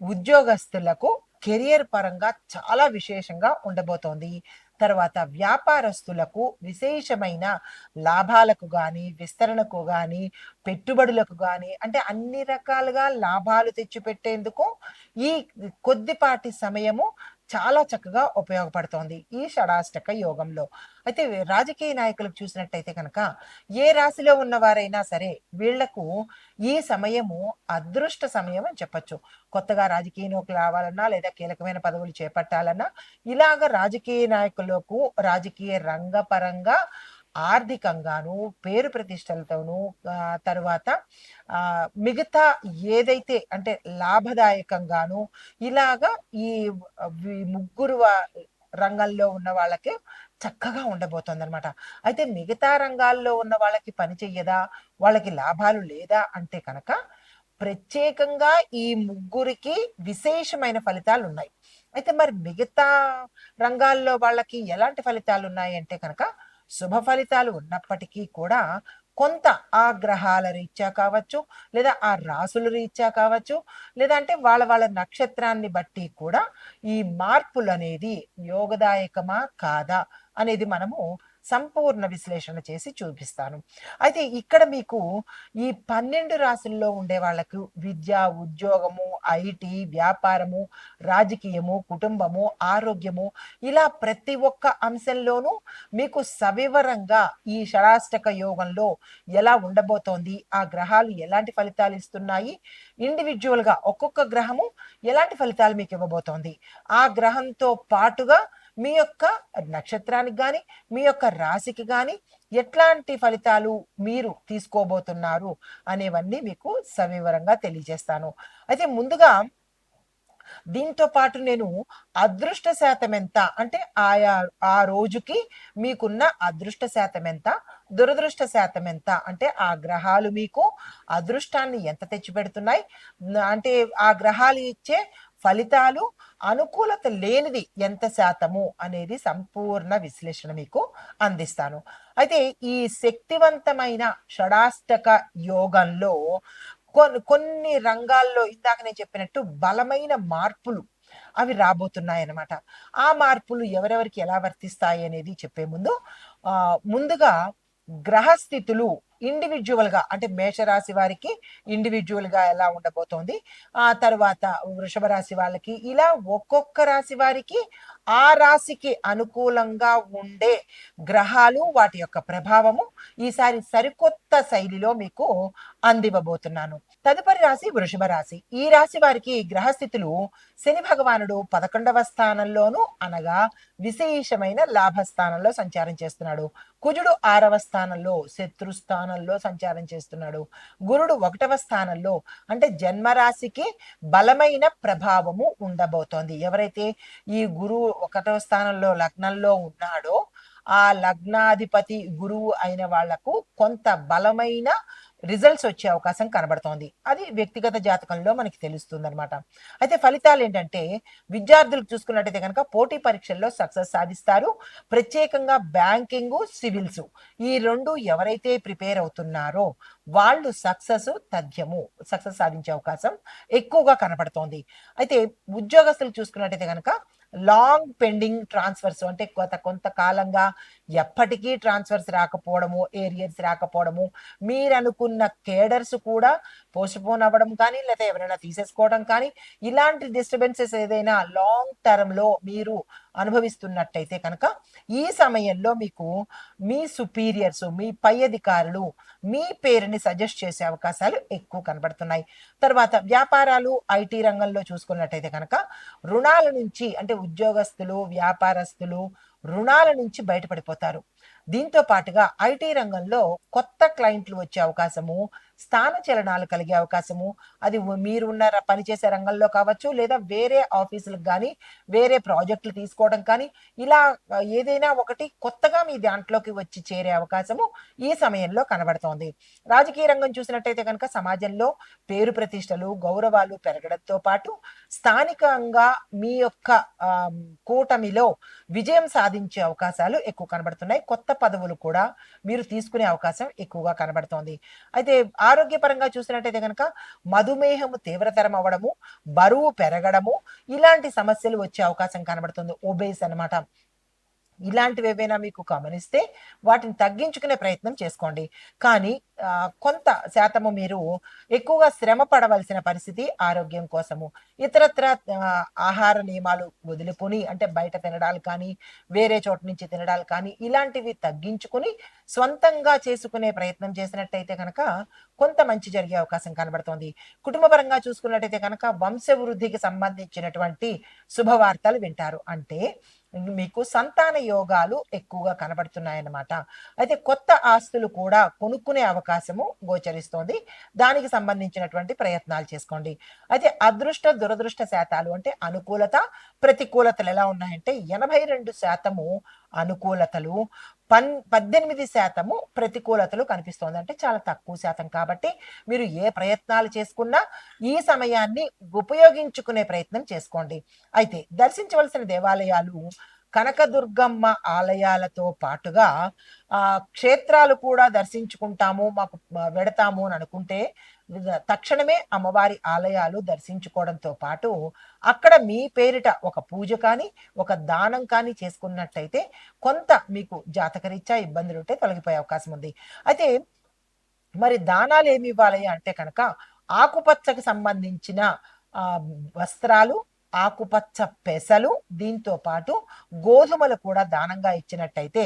ఉద్యోగస్తులకు కెరియర్ పరంగా చాలా విశేషంగా ఉండబోతోంది. తర్వాత వ్యాపారస్తులకు విశేషమైన లాభాలకు కానీ విస్తరణకు కానీ పెట్టుబడులకు కానీ అంటే అన్ని రకాలుగా లాభాలు తెచ్చిపెట్టేందుకు ఈ కొద్దిపాటి సమయము చాలా చక్కగా ఉపయోగపడుతోంది ఈ షడాష్టక యోగంలో. అయితే రాజకీయ నాయకులకు చూసినట్టయితే కనుక ఏ రాశిలో ఉన్నవారైనా సరే వీళ్ళకు ఈ సమయము అదృష్ట సమయం అని చెప్పచ్చు. కొత్తగా రాజకీయంలోకి రావాలన్నా లేదా కీలకమైన పదవులు చేపట్టాలన్నా ఇలాగ రాజకీయ నాయకులకు రాజకీయ రంగపరంగా ఆర్థికంగాను పేరు ప్రతిష్టలతోనూ తర్వాత మిగతా ఏదైతే అంటే లాభదాయకంగాను ఇలాగా ఈ ముగ్గురు రంగంలో ఉన్న వాళ్ళకి చక్కగా ఉండబోతుంది అనమాట అయితే మిగతా రంగాల్లో ఉన్న వాళ్ళకి పని చెయ్యదా? వాళ్ళకి లాభాలు లేదా? అంటే కనుక ప్రత్యేకంగా ఈ ముగ్గురికి విశేషమైన ఫలితాలు ఉన్నాయి అయితే మరి మిగతా రంగాల్లో వాళ్ళకి ఎలాంటి ఫలితాలు ఉన్నాయి అంటే కనుక శుభ ఫలితాలు ఉన్నప్పటికీ కూడా కొంత ఆ గ్రహాల రీత్యా కావచ్చు లేదా ఆ రాసుల రీత్యా కావచ్చు లేదా అంటే వాళ్ళ వాళ్ళ నక్షత్రాన్ని బట్టి కూడా ఈ మార్పులు అనేది యోగదాయకమా కాదా అనేది మనము సంపూర్ణ విశ్లేషణ చేసి చూపిస్తాను. అయితే ఇక్కడ మీకు ఈ పన్నెండు రాసుల్లో ఉండే వాళ్ళకు విద్య ఉద్యోగము ఐటీ వ్యాపారము రాజకీయము కుటుంబము ఆరోగ్యము ఇలా ప్రతి ఒక్క అంశంలోనూ మీకు సవివరంగా ఈ షడాష్టక యోగంలో ఎలా ఉండబోతోంది ఆ గ్రహాలు ఎలాంటి ఫలితాలు ఇస్తున్నాయి ఇండివిజువల్గా ఒక్కొక్క గ్రహము ఎలాంటి ఫలితాలు మీకు ఇవ్వబోతోంది ఆ గ్రహంతో పాటుగా మీ యొక్క నక్షత్రానికి కానీ మీ యొక్క రాశికి కానీ ఎట్లాంటి ఫలితాలు మీరు తీసుకోబోతున్నారు అనేవన్నీ మీకు సవివరంగా తెలియజేస్తాను. అయితే ముందుగా దీంతో పాటు నేను అదృష్ట శాతం ఎంత అంటే ఆయా ఆ రోజుకి మీకున్న అదృష్ట శాతం ఎంత దురదృష్ట శాతం ఎంత అంటే ఆ గ్రహాలు మీకు అదృష్టాన్ని ఎంత తెచ్చిపెడుతున్నాయి? అంటే ఆ గ్రహాలు ఇచ్చే ఫలితాలు అనుకూలత లేనిది ఎంత శాతము అనేది సంపూర్ణ విశ్లేషణ మీకు అందిస్తాను. అయితే ఈ శక్తివంతమైన షడాష్టక యోగంలో కొన్ని కొన్ని రంగాల్లో ఇందాక నేను చెప్పినట్టు బలమైన మార్పులు అవి రాబోతున్నాయి అన్నమాట ఆ మార్పులు ఎవరెవరికి ఎలా వర్తిస్తాయి అనేది చెప్పే ముందు ఆ ముందుగా గ్రహస్థితులు ఇండివిజువల్గా అంటే మేషరాశి వారికి ఇండివిజువల్గా ఎలా ఉండబోతోంది? ఆ తర్వాత వృషభ రాశి వాళ్ళకి ఇలా ఒక్కొక్క రాశి వారికి ఆ రాశికి అనుకూలంగా ఉండే గ్రహాలు వాటి యొక్క ప్రభావము ఈసారి సరికొత్త శైలిలో మీకు అందివ్వబోతున్నాను. తదుపరి రాశి వృషభ రాశి. ఈ రాశి వారికి గ్రహస్థితులు శని భగవానుడు పదకొండవ స్థానంలోను అనగా విశేషమైన లాభస్థానంలో సంచారం చేస్తున్నాడు. కుజుడు ఆరవ స్థానంలో శత్రు స్థానంలో సంచారం చేస్తున్నాడు. గురుడు ఒకటవ స్థానంలో అంటే జన్మరాశికి బలమైన ప్రభావము ఉండబోతోంది. ఎవరైతే ఈ గురువు ఒకటవ స్థానంలో లగ్నంలో ఉన్నాడో ఆ లగ్నాధిపతి గురువు అయిన వాళ్ళకు కొంత బలమైన రిజల్ట్స్ వచ్చే అవకాశం కనబడుతోంది. అది వ్యక్తిగత జాతకంలో మనకి తెలుస్తుంది అనమాట అయితే ఫలితాలు ఏంటంటే విద్యార్థులకు చూసుకున్నట్టయితే కనుక పోటీ పరీక్షల్లో సక్సెస్ సాధిస్తారు. ప్రత్యేకంగా బ్యాంకింగ్ సివిల్స్ ఈ రెండు ఎవరైతే ప్రిపేర్ అవుతున్నారో వాళ్ళు సక్సెస్ తథ్యము సక్సెస్ సాధించే అవకాశం ఎక్కువగా కనబడుతోంది. అయితే ఉద్యోగస్తులు చూసుకున్నట్టయితే కనుక లాంగ్ పెండింగ్ ట్రాన్స్ఫర్స్ అంటే గత కొంతకాలంగా ఎప్పటికీ ట్రాన్స్ఫర్స్ రాకపోవడము ఏరియర్స్ రాకపోవడము మీరు అనుకున్న కేడర్స్ కూడా పోస్ట్పోన్ అవ్వడం కానీ లేదా ఎవరైనా తీసేసుకోవడం కానీ ఇలాంటి డిస్టర్బెన్సెస్ ఏదైనా లాంగ్ టర్మ్లో మీరు అనుభవిస్తున్నట్టయితే కనుక ఈ సమయంలో మీకు మీ సుపీరియర్స్ మీ పై అధికారులు మీ పేరుని సజెస్ట్ చేసే అవకాశాలు ఎక్కువ కనబడుతున్నాయి. తర్వాత వ్యాపారాలు ఐటీ రంగంలో చూసుకున్నట్టయితే కనుక రుణాల నుంచి అంటే ఉద్యోగస్తులు వ్యాపారస్తులు రుణాల నుంచి బయటపడిపోతారు. దీంతో పాటుగా ఐటీ రంగంలో కొత్త క్లయింట్లు వచ్చే అవకాశము స్థాన చలనాలు కలిగే అవకాశము. అది మీరు ఉన్న పనిచేసే రంగంలో కావచ్చు లేదా వేరే ఆఫీసులకు కానీ వేరే ప్రాజెక్టులు తీసుకోవడం కానీ ఇలా ఏదైనా ఒకటి కొత్తగా మీ దాంట్లోకి వచ్చి చేరే అవకాశము ఈ సమయంలో కనబడుతోంది. రాజకీయ రంగం చూసినట్టయితే కనుక సమాజంలో పేరు ప్రతిష్టలు గౌరవాలు పెరగడంతో పాటు స్థానికంగా మీ యొక్క కూటమిలో విజయం సాధించే అవకాశాలు ఎక్కువ కనబడుతున్నాయి. కొత్త పదవులు కూడా మీరు తీసుకునే అవకాశం ఎక్కువగా కనబడుతోంది. అయితే ఆరోగ్యపరంగా చూసినట్టయితే కనుక మధుమేహము తీవ్రతరం అవ్వడము బరువు పెరగడము ఇలాంటి సమస్యలు వచ్చే అవకాశం కనబడుతుంది. ఒబేస్ అనమాట ఇలాంటివి ఏవైనా మీకు గమనిస్తే వాటిని తగ్గించుకునే ప్రయత్నం చేసుకోండి. కానీ కొంత శాతము మీరు ఎక్కువగా శ్రమ పడవలసిన పరిస్థితి ఆరోగ్యం కోసము. ఇతరత్ర ఆహార నియమాలు వదిలిపోని అంటే బయట తినడాలు కానీ వేరే చోట నుంచి తినడాలు కానీ ఇలాంటివి తగ్గించుకుని సొంతంగా చేసుకునే ప్రయత్నం చేసినట్టయితే కనుక కొంత మంచి జరిగే అవకాశం కనబడుతోంది. కుటుంబపరంగా చూసుకున్నట్టయితే కనుక వంశవృద్ధికి సంబంధించినటువంటి శుభవార్తలు వింటారు. అంటే మీకు సంతాన యోగాలు ఎక్కువగా కనబడుతున్నాయన్నమాట. అయితే కొత్త ఆస్తులు కూడా కొనుక్కునే అవకాశము గోచరిస్తోంది. దానికి సంబంధించినటువంటి ప్రయత్నాలు చేసుకోండి. అయితే అదృష్ట దురదృష్ట శాతాలు అంటే అనుకూలత ప్రతికూలతలు ఎలా ఉన్నాయంటే ఎనభై రెండు శాతము అనుకూలతలు పన్ పద్దెనిమిది శాతము ప్రతికూలతలు కనిపిస్తోంది. అంటే చాలా తక్కువ శాతం కాబట్టి మీరు ఏ ప్రయత్నాలు చేసుకున్నా ఈ సమయాన్ని ఉపయోగించుకునే ప్రయత్నం చేసుకోండి. అయితే దర్శించవలసిన దేవాలయాలు కనకదుర్గమ్మ ఆలయాలతో పాటుగా ఆ క్షేత్రాలు కూడా దర్శించుకుంటాము మాకు వెడతాము అని అనుకుంటే తక్షణమే అమ్మవారి ఆలయాలు దర్శించుకోవడంతో పాటు అక్కడ మీ పేరిట ఒక పూజ కానీ ఒక దానం కానీ చేసుకున్నట్టయితే కొంత మీకు జాతకరీత్యా ఇబ్బందులు ఉంటే తొలగిపోయే అవకాశం ఉంది. అయితే మరి దానాలు ఏమి ఇవ్వాలి అంటే కనుక ఆకుపచ్చకు సంబంధించిన వస్త్రాలు ఆకుపచ్చ పెసలు దీంతో పాటు గోధుమలు కూడా దానంగా ఇచ్చినట్టయితే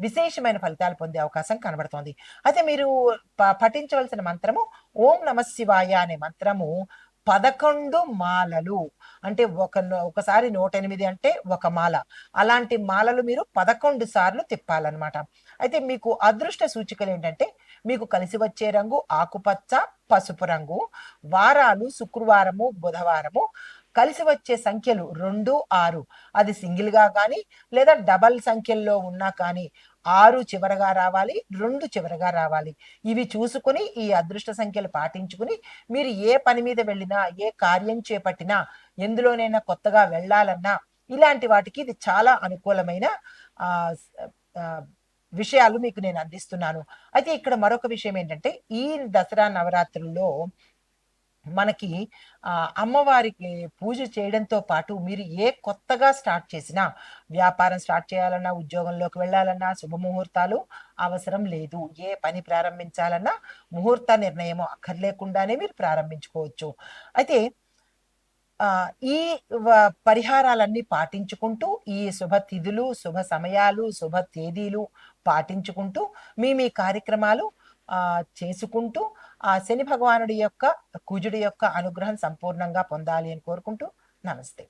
విశేషమైన ఫలితాలు పొందే అవకాశం కనబడుతోంది. అయితే మీరు పఠించవలసిన మంత్రము ఓం నమ శివాయ అనే మంత్రము పదకొండు మాలలు. అంటే ఒక ఒకసారి నూట ఎనిమిది అంటే ఒక మాల. అలాంటి మాలలు మీరు పదకొండు సార్లు తిప్పాలన్నమాట. అయితే మీకు అదృష్ట సూచికలు ఏంటంటే మీకు కలిసి వచ్చే రంగు ఆకుపచ్చ పసుపు రంగు. వారాలు శుక్రవారము బుధవారము కలిసి వచ్చే సంఖ్యలు రెండు ఆరు. అది సింగిల్గా కానీ లేదా డబల్ సంఖ్యల్లో ఉన్నా కానీ ఆరు చివరగా రావాలి రెండు చివరగా రావాలి. ఇవి చూసుకుని ఈ అదృష్ట సంఖ్యలు పాటించుకుని మీరు ఏ పని మీద వెళ్ళినా ఏ కార్యం చేపట్టినా ఎందులోనైనా కొత్తగా వెళ్ళాలన్నా ఇలాంటి వాటికి ఇది చాలా అనుకూలమైన విషయాలు మీకు నేను అందిస్తున్నాను. అయితే ఇక్కడ మరొక విషయం ఏంటంటే ఈ దసరా నవరాత్రుల్లో మనకి అమ్మవారికి పూజ చేయడంతో పాటు మీరు ఏ కొత్తగా స్టార్ట్ చేసినా వ్యాపారం స్టార్ట్ చేయాలన్నా ఉద్యోగంలోకి వెళ్ళాలన్నా శుభముహూర్తాలు అవసరం లేదు. ఏ పని ప్రారంభించాలన్నా ముహూర్త నిర్ణయం అక్కర్లేకుండానే మీరు ప్రారంభించుకోవచ్చు. అయితే ఈ వ- పరిహారాలన్నీ పాటించుకుంటూ ఈ శుభ తిథులు శుభ సమయాలు శుభ తేదీలు పాటించుకుంటూ మీ మీ కార్యక్రమాలు చేసుకుంటూ ఆ శని భగవానుడి యొక్క కుజుడి యొక్క అనుగ్రహం సంపూర్ణంగా పొందాలి అని కోరుకుంటూ నమస్తే.